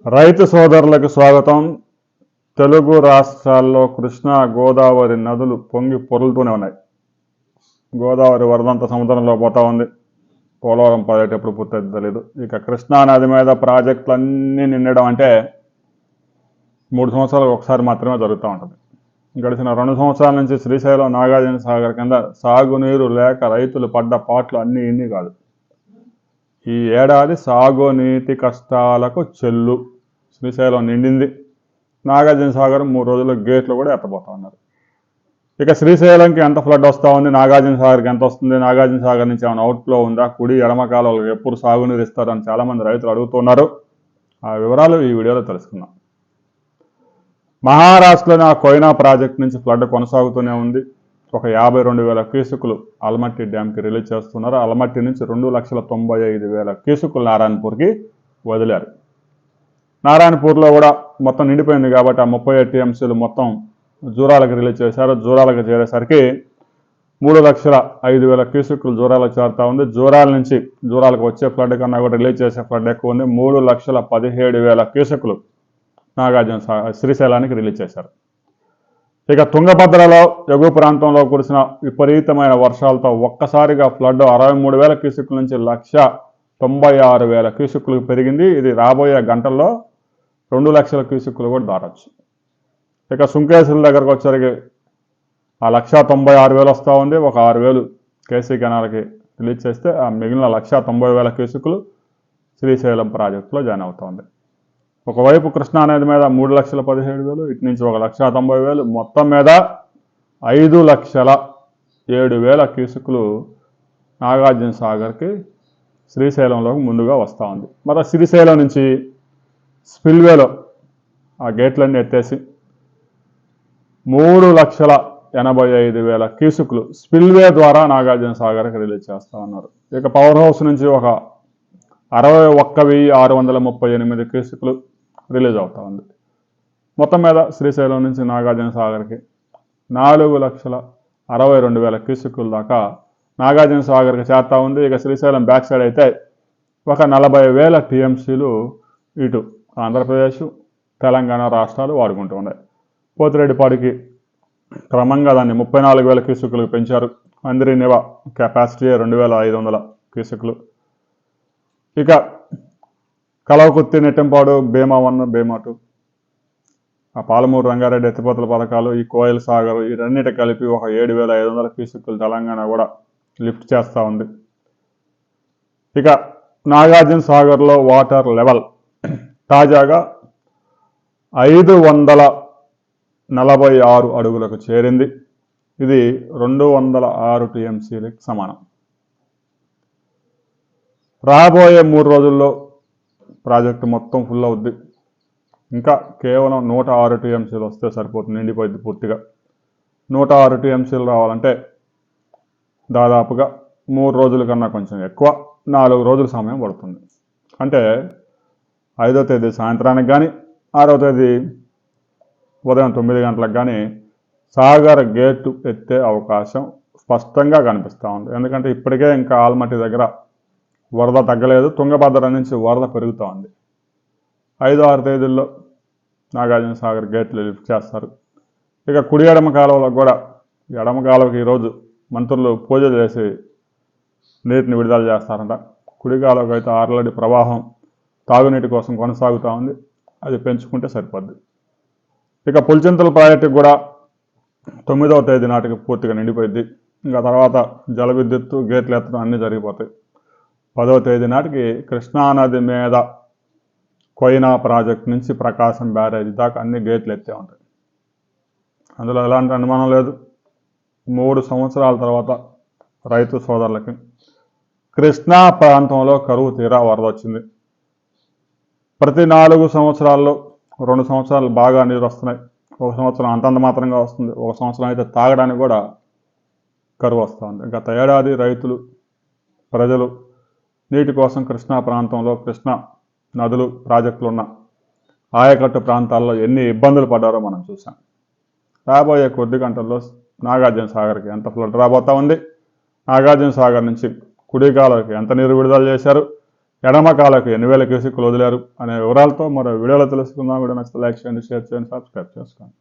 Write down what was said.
రైతు సోదరులకు స్వాగతం. తెలుగు రాష్ట్రాల్లో కృష్ణా గోదావరి నదులు పొంగి పొరులుతూనే ఉన్నాయి. గోదావరి వరదంతా సముద్రంలో పోతా ఉంది. పోలవరం ప్రాజెక్ట్ ఎప్పుడు పూర్తయింది తెలియదు ఇక కృష్ణా నది మీద ప్రాజెక్టులు అన్నీ నిండడం అంటే మూడు సంవత్సరాలకు ఒకసారి మాత్రమే జరుగుతూ ఉంటుంది. గడిచిన రెండు సంవత్సరాల నుంచి శ్రీశైలం నాగార్జున సాగర్ కింద సాగునీరు లేక రైతులు పడ్డ పాటలు అన్నీ ఇన్ని కాదు. ఈ ఏడాది సాగునీటి కష్టాలకు చెల్లు. శ్రీశైలం నిండింది. నాగార్జున సాగర్ మూడు రోజుల్లో గేట్లు కూడా ఎత్తబోతా ఉన్నారు. ఇక శ్రీశైలంకి ఎంత ఫ్లడ్ వస్తూ ఉంది? నాగార్జున సాగర్కి ఎంత వస్తుంది? నాగార్జున సాగర్ నుంచి ఏమైనా అవుట్ఫ్లో ఉందా? కుడి ఎడమ కాలువలకు ఎప్పుడు సాగునీరు ఇస్తారని చాలామంది రైతులు అడుగుతున్నారు. ఆ వివరాలు ఈ వీడియోలో తెలుసుకుందాం. మహారాష్ట్రలోని ఆ కోయినా ప్రాజెక్ట్ నుంచి ఫ్లడ్ కొనసాగుతూనే ఉంది. ఒక యాభై రెండు వేల క్యూసుకులు అల్మట్టి డ్యామ్కి రిలీజ్ చేస్తున్నారు. అల్మట్టి నుంచి రెండు లక్షల తొంభై ఐదు వేల క్యూసుకులు నారాయణపూర్కి వదిలారు. నారాయణపూర్లో కూడా మొత్తం నిండిపోయింది కాబట్టి ఆ ముప్పై ఎయిట్ టీఎంసీలు మొత్తం జూరాలకు రిలీజ్ చేశారు. జూరాలకు చేరేసరికి మూడు లక్షల ఐదు వేల క్యూసెక్కులు జూరాలకు చేరుతా ఉంది. జూరాల నుంచి జూరాలకు వచ్చే ఫ్లడ్ కన్నా కూడా రిలీజ్ చేసే ఫ్లడ్ ఎక్కువ ఉంది. మూడు లక్షల పదిహేడు వేల క్యూసెక్కులు నాగార్జున సా- శ్రీశైలానికి రిలీజ్ చేశారు. ఇక తుంగభద్రలో ఎగువ ప్రాంతంలో కురిసిన విపరీతమైన వర్షాలతో ఒక్కసారిగా ఫ్లడ్ అరవై మూడు వేల క్యూసెక్ల నుంచి లక్ష తొంభై ఆరు వేల క్యూసెక్లకు పెరిగింది. ఇది రాబోయే గంటల్లో రెండు లక్షల క్యూసెక్లు కూడా దాటచ్చు. ఇక సుంకేసుల దగ్గరకు వచ్చరికి ఆ లక్ష తొంభై ఆరు వేలు వస్తూ ఉంది. ఒక ఆరు వేలు కేసీ కెనాల్కి రిలీజ్ చేస్తే ఆ మిగిలిన లక్ష తొంభై వేల క్యూసెక్లు శ్రీశైలం ప్రాజెక్టులో జాయిన్ అవుతా ఉంది. ఒకవైపు కృష్ణా నది మీద మూడు లక్షల పదిహేడు వేలు ఇటు నుంచి ఒక లక్ష తొంభై వేలు మొత్తం మీద ఐదు లక్షల ఏడు వేల క్యూసెక్కులు నాగార్జున సాగర్కి శ్రీశైలంలోకి ముందుగా వస్తూ ఉంది. మరి శ్రీశైలం నుంచి స్పిల్వేలో ఆ గేట్లన్నీ ఎత్తేసి మూడు లక్షల ఎనభై ఐదు వేల క్యూసుకులు స్పిల్వే ద్వారా నాగార్జున సాగర్కి రిలీజ్ చేస్తా ఉన్నారు. ఇక పవర్ హౌస్ నుంచి ఒక అరవై ఒక్క వెయ్యి ఆరు వందల ముప్పై ఎనిమిది క్యూసుకులు రిలీజ్ అవుతా ఉంది. మొత్తం మీద శ్రీశైలం నుంచి నాగార్జున సాగర్కి నాలుగు లక్షల అరవై రెండు వేల క్యూసెక్కుల దాకా నాగార్జున సాగర్కి చేరుతా ఉంది. ఇక శ్రీశైలం బ్యాక్ సైడ్ అయితే ఒక నలభై వేల టీఎంసీలు ఇటు ఆంధ్రప్రదేశ్ తెలంగాణ రాష్ట్రాలు వాడుకుంటూ ఉన్నాయి. పోతిరెడ్డిపాడికి క్రమంగా దాన్ని ముప్పై నాలుగు వేల క్యూసెక్కులకు పెంచారు. అందరి నివ కెపాసిటీ రెండు వేల ఐదు వందల క్యూసెక్లు ఇక కలవకుత్తి నెట్టంపాడు భీమా వన్ భీమా టూ ఆ పాలమూరు రంగారెడ్డి ఎత్తిపోతల పథకాలు ఈ కోయల్ సాగర్ ఈ రెండింటి కలిపి ఒక ఏడు వేల ఐదు వందల క్యూసెక్కులు తెలంగాణ కూడా లిఫ్ట్ చేస్తూ ఉంది. ఇక నాగార్జున సాగర్లో వాటర్ లెవెల్ తాజాగా ఐదు వందల నలభై ఆరు అడుగులకు చేరింది. ఇది రెండు వందల ఆరు టీఎంసీలకు సమానం. రాబోయే మూడు రోజుల్లో ప్రాజెక్టు మొత్తం ఫుల్ అవుద్ది. ఇంకా కేవలం నూట ఆరు టీఎంసీలు వస్తే సరిపోతుంది నిండిపోయింది పూర్తిగా. నూట ఆరు టీఎంసీలు రావాలంటే దాదాపుగా మూడు రోజుల కన్నా కొంచెం ఎక్కువ నాలుగు రోజుల సమయం పడుతుంది. అంటే ఐదో తేదీ సాయంత్రానికి కానీ ఆరో తేదీ ఉదయం తొమ్మిది గంటలకు కానీ సాగర్ గేటు ఎత్తే అవకాశం స్పష్టంగా కనిపిస్తూ ఉంది. ఎందుకంటే ఇప్పటికే ఇంకా ఆల్మట్టి దగ్గర వరద తగ్గలేదు తుంగభద్ర నుంచి వరద పెరుగుతూ ఉంది ఐదు ఆరు తేదీల్లో నాగార్జున సాగర్ గేట్లు లిఫ్ట్ చేస్తారు. ఇక కుడి ఎడమ కాలువలకు కూడా ఎడమ కాలువకి ఈరోజు మంత్రులు పూజ చేసి నీటిని విడుదల చేస్తారంట. కుడి కాలువకు అయితే ఆల్రెడీ ప్రవాహం తాగునీటి కోసం కొనసాగుతూ ఉంది. అది పెంచుకుంటే సరిపోద్ది. ఇక పులిచింతల ప్రాజెక్టు కూడా తొమ్మిదవ తేదీ నాటికి పూర్తిగా నిండిపోయింది ఇంకా తర్వాత జల విద్యుత్తు గేట్లు ఎత్తడం అన్నీ జరిగిపోతాయి. పదవ తేదీ నాటికి కృష్ణానది మీద కొయినా ప్రాజెక్ట్ నుంచి ప్రకాశం బ్యారేజ్ దాకా అన్ని గేట్లు ఎత్తే ఉంటాయి. అందులో ఎలాంటి అనుమానం లేదు. మూడు సంవత్సరాల తర్వాత రైతు సోదరులకి కృష్ణా ప్రాంతంలో కరువు తీరా వరద వచ్చింది. ప్రతి నాలుగు సంవత్సరాల్లో రెండు సంవత్సరాలు బాగా నీరు వస్తున్నాయి. ఒక సంవత్సరం అంతంత మాత్రంగా వస్తుంది. ఒక సంవత్సరం అయితే తాగడానికి కూడా కరువు వస్తుంది గత ఏడాది రైతులు ప్రజలు నీటి కోసం కృష్ణా ప్రాంతంలో కృష్ణా నదులు ప్రాజెక్టులు ఉన్న ఆయకట్టు ప్రాంతాల్లో ఎన్ని ఇబ్బందులు పడ్డారో మనం చూసాం రాబోయే కొద్ది గంటల్లో నాగార్జున సాగర్కి ఎంత ఫ్లడ్ రాబోతా ఉంది? నాగార్జున సాగర్ నుంచి కుడికాలకు ఎంత నీరు విడుదల చేశారు? ఎడమ కాలకు ఎన్ని వేల క్యూసిక్లు వదిలారు? అనే వివరాలతో మరో వీడియోలో తెలుసుకుందాం. వీడియో నచ్చితే లైక్ చేయండి షేర్ చేయండి సబ్స్క్రైబ్ చేసుకోండి.